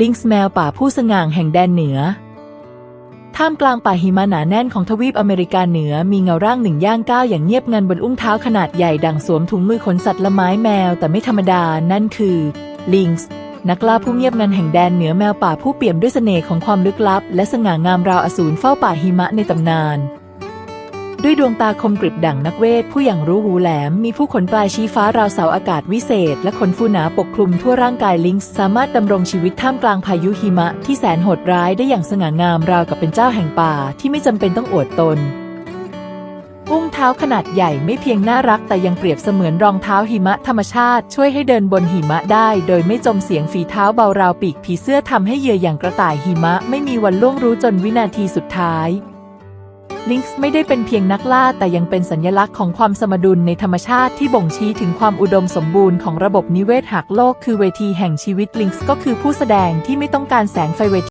ลิงส์แมวป่าผู้สง่างแห่งแดนเหนือ ท่ามกลางป่าหิมะหนาแน่นของทวีปอเมริกาเหนือมีเงาร่างหนึ่งย่างก้าวอย่างเงียบงันบนอุ้งเท้าขนาดใหญ่ดังสวมถุงมือขนสัตว์ละไม้แมวแต่ไม่ธรรมดานั่นคือ ลิงส์นักล่าผู้เงียบงันแห่งแดนเหนือแมวป่าผู้เปี่ยมด้วยเสน่ห์ของความลึกลับ และสง่างามราวอสูรเฝ้าป่าหิมะในตำนาน ด้วยดวงตาคมกริบดั่งนักเวท ผู้อย่างรู้หูแหลม มีผู้ขนปลายชี้ฟ้าราวเสาอากาศวิเศษ และขนฟูหนาปกคลุมทั่วร่างกายลิงส์สามารถดำรงชีวิตท่ามกลางพายุหิมะที่แสนโหดร้ายได้อย่างสง่างามราวกับเป็นเจ้าแห่งป่าที่ไม่จำเป็นต้องอวดตนอุ้งเท้าขนาดใหญ่ไม่เพียงน่ารักแต่ยังเปรียบเสมือนรองเท้าหิมะธรรมชาติ ช่วยให้เดินบนหิมะได้ โดยไม่จมเสียงฝีเท้าเบาราวปีกผีเสื้อทำให้เหยื่ออย่างกระต่ายหิมะ ไม่มีวันล่วงรู้จนวินาทีสุดท้าย ลิงซ์ไม่ได้เป็นเพียงนักล่าแต่ยังเป็นสัญลักษณ์ของความสมดุลในธรรมชาติที่บ่งชี้ถึงความอุดมสมบูรณ์ของระบบนิเวศหากโลกคือเวทีแห่งชีวิตลิงซ์ก็คือผู้แสดงที่ไม่ต้องการแสงไฟเวท